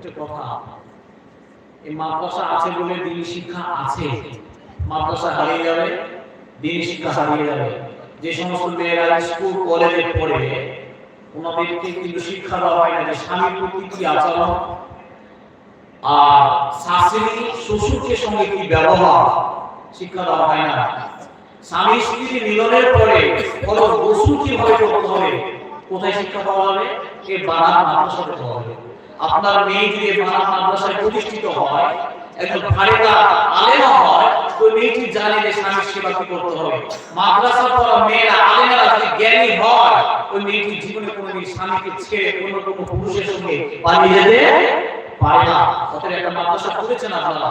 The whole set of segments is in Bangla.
একটু কথা। এই মাদ্রাসা আছে বলে দিনী শিক্ষা আছে। মাদ্রাসা হারিয়ে যাবে, দিনী শিক্ষা হারিয়ে যাবে। যে সমস্ত মেয়েরা স্কুল, কলেজে পড়ে ওনাদেরকে কিন্তু শিক্ষা দেওয়া হয় না যে স্বামীর প্রতি কি আচরণ। আর শাশুড়ি শ্বশুরকে সঙ্গে কি ব্যবহার, শিক্ষা দেওয়া হয় না। স্বামী স্ত্রী মিলনের পরে বলো গোসল কীভাবে করতে হবে। কোথায় শিক্ষা পাওয়া যাবে? এ বানাত মাদ্রাসাতে পাওয়া যাবে। আপনার মেয়ে যদি এ মাদ্রাসায় প্রতিষ্ঠিত হয়, একজন ভারেকা আলেমা হয় তো মেয়েটি জানে যে স্বামীর সেবা কি করতে হবে? মাদ্রাসা পড়া মেয়েরা আলেমেরা যদি জ্ঞানী হয়, ওই মেয়েটি জীবনে কোনোদিন স্বামীকে ছেড়ে অন্য কোনো পুরুষের সঙ্গে পালিয়ে যেতে পারে না। অতএব একটা মাদ্রাসা করেছেন আপনারা।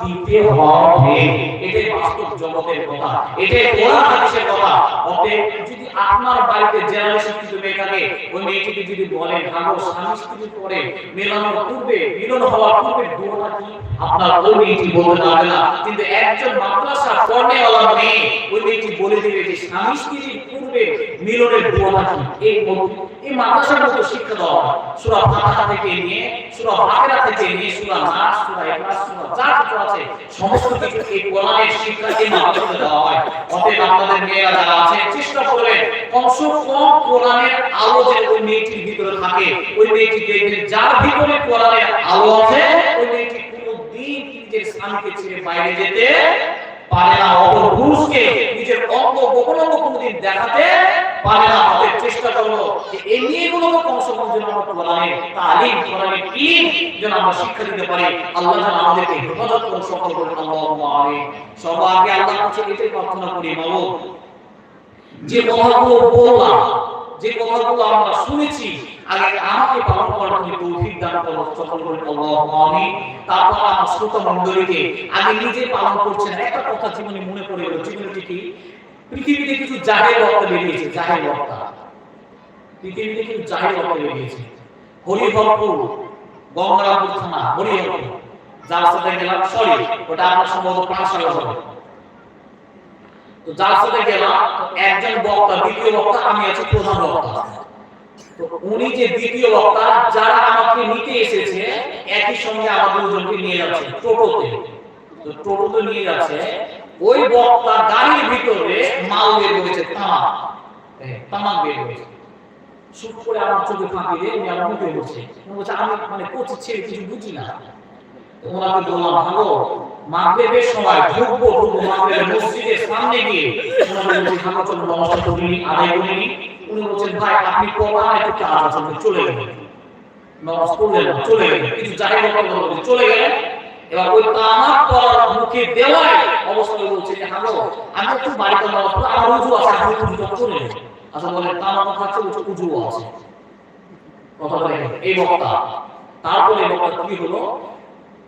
দিতে হবে। এটাই বাস্তব জগতের কথা। এটাই কোরআন হাদিসের কথা। অতএব যদি আপনার বাড়িতে জেনারেল শিক্ষিত মেয়ে থাকে, ওই মেয়েটিকে যদি বলেন ভালো স্বামী স্ত্রী পরে মেলানোর পূর্বে, মিলন হওয়ার পূর্বে দোয়াটা কি? আপনার ওই মেয়েটি বলতে পারবে না। কিন্তু একজন মাদ্রাসা পড়নেওয়ালা মেয়ে ওই মেয়েটি বলে দিবে যে, স্বামী পূর্বে মিলনের দোয়াটা কি? এই এই মাদ্রাসার মতো শিক্ষা দেওয়া হয়। সূরা ফাতিহা থেকে নিয়ে, সূরা বাকেরা থেকে নিয়ে, সূরা নাস, সূরা ইখলাস, সূরা যা কিছু আছে, সমস্ত কিছু এই কোরআনের শিক্ষা এই মাদ্রাসাতে দেওয়া হয়। অতএব আপনাদের মেয়েরা যারা আছে, চেষ্টা করবেন, কমসে কম কোরআনের আলো যে ওই মেয়েটির ভিতরে থাকে। ওই মেয়েটি দেখবেন, যার ভিতরে কোরআনের আলো আছে, ওই মেয়েটি কোনোদিন নিজের স্বামীকে ছেড়ে বাইরে যেতে পারে না। অপর পুরুষকে নিজের অঙ্গ গোপনাঙ্গ কোনোদিন দেখাতে পারে না আমাদের চেষ্টা করব যে এই যেন তালিম যেন আমরা শিক্ষা দিতে পারি। আল্লাহ যেন আমাদেরকে হেফাজত করে সফল করে সবার আগে কাছে এটাই প্রার্থনা করি মাওলানা যে বললাম, যে কথাগুলো আমরা শুনেছি, আগে আমাকে পালন করার করো করে আমিন। তারপর আমার নিজে পালন করছেন। একটা কথা জীবনে মনে গেল, জীবনে পৃথিবীতে কিছু জাহের বক্তা বেরিয়েছে, জাহের বক্তা পৃথিবীতে কিছু জাহের বক্তা বেরিয়েছে। হরিহরপুর, গঙ্গারামপুর থানা, হরিহরপুর। সাথে গেলাম সরি ওটা আমার সম্ভবত পাঁচ সালে হবে। তো গেলাম একজন বক্তা, দ্বিতীয় বক্তা, আমি আছি প্রধান বক্তা। তো উনি যে দ্বিতীয় বক্তা, যারা আমাকে নিতে এসেছে, একই সঙ্গে আমাদের দুজনকে নিয়ে যাচ্ছে টোটোতে। তো টোটোতে নিয়ে যাচ্ছে ওই বক্তা গাড়ির ভিতরে মাল বের করেছে, তামাক। তামাক বের করেছে। শুট করে আমার চোখে ফাঁকি দিয়ে উনি আমার মুখে বসে। বলছে, আমি মানে কোচি ছেড়ে কিছু বুঝি না। ওনাকে বললাম, ভালো, মাগরিবের সময় ঢুকবো ঢুকবো মাগরিবের মসজিদের সামনে গিয়ে। ওনাকে আদায় করিনি উনি বলছেন, ভাই, আপনি একটু চলে গেলেন। চলে গেলেন। কিছু কথা চলে গেলেন। এবার ওই মুখে নেন আচ্ছা খাচ্ছে উজু কথা বলে তারপরে কি হলো?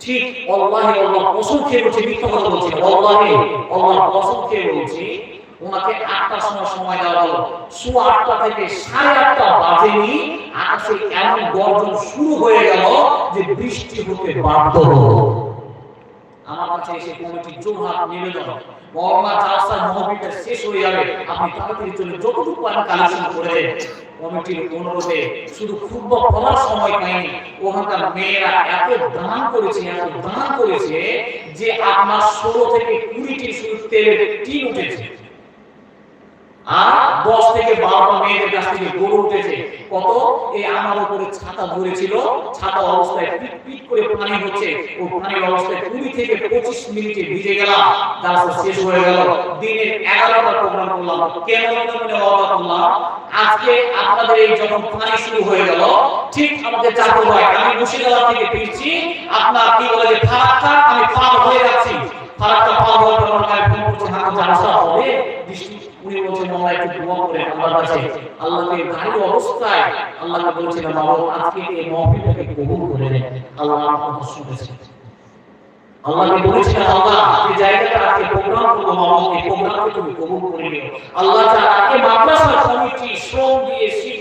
ঠিক আল্লাহি খেয়ে ওনাকে সময় দেওয়া হলো। সোয়া আটটা থেকে সাড়ে আটটা বাজেনি, আকাশে এমন গর্জন শুরু হয়ে গেল যে বৃষ্টি হতে বাধ্য হলো। আমার কাছে এসে জোহাত নিবেদন বর্মা শেষ হয়ে যাবে। আপনি যতটুকু কালেকশন করে দেন। কমিটির অনুরোধে শুধু খুব সময় পাইনি, ওখানকার মেয়েরা এত দান করেছে, এত দান করেছে যে আমার ষোলো থেকে কুড়িটি শুধু তেলের টিন উঠেছে। আর দশ থেকে বারোটা মেয়েদের কাছ থেকে গরু উঠেছে। কত? এই আমার উপরে ছাতা ধরেছিল। ছাতা অবস্থায় পিট পিট করে পানি হচ্ছে। ও পানির অবস্থায় কুড়ি থেকে পঁচিশ মিনিটে ভিজে গেলাম। তারপর শেষ হয়ে গেল। দিনের এগারোটা প্রোগ্রাম করলাম। কেন মনে অবাক করলাম আজকে আপনাদের এই যখন পানি শুরু হয়ে গেল, ঠিক আমাদের চাকর ভাই, আমি মুর্শিদাবাদ থেকে ফিরছি। আপনার কি বলে যে, ফারাক্কা, আমি পার হয়ে যাচ্ছি। ফারাক্কা পার হওয়ার পর আমার ফোন করছে হবে? উনি বলছেন মামা একটু দোয়া করে আল্লাহর কাছে আল্লাহকে গাড়ি অবস্থায় আল্লাহকে বলেছিলেন বাবা আজকে এই মহফিলটাকে কবুল করে দেন আল্লাহ আমার কথা শুনেছেন। আল্লাহকে বলেছিলেন আল্লাহ, যে জায়গাটা আজকে প্রোগ্রাম করব মামা এই প্রোগ্রামকে তুমি কবুল করে নিও। আল্লাহ তাআলা এই মাদ্রাসার কমিটি শ্রম দিয়ে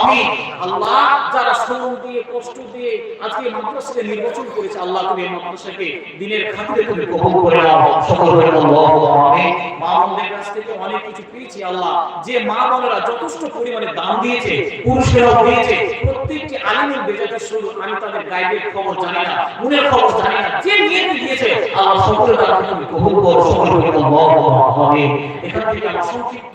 আমি আল্লাহ। যারা শ্রম দিয়ে, কষ্ট দিয়ে আজকে মাদ্রাসাকে নির্বাচন করেছে, আল্লাহ তুমি মাদ্রাসাকে দিনের খাতিরে তুমি কবুল করে নাও, সকল বলে আল্লাহুম্মা আমিন। মা বোনদের কাছ থেকে অনেক কিছু পেয়েছি আল্লাহ। যে মা বোনেরা যথেষ্ট পরিমাণে দান দিয়েছে, পুরুষেরাও দিয়েছে, প্রত্যেকটি আলিমের বেজাতে শুরু আমি তাদের গাইডের খবর জানি না, মনের খবর জানি না, যে নিয়ে দিয়েছে, আল্লাহ সকলের দ্বারা তুমি কবুল করো, সকল বলে আল্লাহুম্মা আমিন। এখান থেকে আমার সংক্ষিপ্ত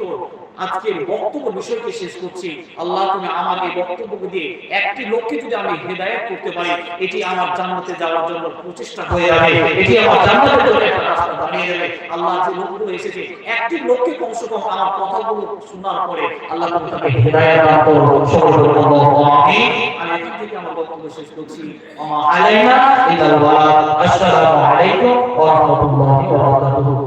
আজকের বক্তব্য বিষয়কে শেষ করছি। আল্লাহ তুমি আমার এই বক্তব্যকে দিয়ে একটি লোককে যদি আমি হেদায়েত করতে পারি, এটি আমার জান্নাতে যাওয়ার জন্য প্রচেষ্টা হয়ে যাবে। এটি আমার জান্নাতের জন্য একটা রাস্তা বানিয়ে দেবে। আল্লাহ যে লোকগুলো এসেছে, একটি লোককে কমসে কম আমার কথাগুলো শোনার পরে আল্লাহ তুমি তাকে হেদায়েত দান করো। আমি এখান থেকে আমার বক্তব্য শেষ করছি। আমা আলাইনা ইল্লাল বালাগ আসসালামু আলাইকুম ওয়া রাহমাতুল্লাহি ওয়া বারাকাতুহু।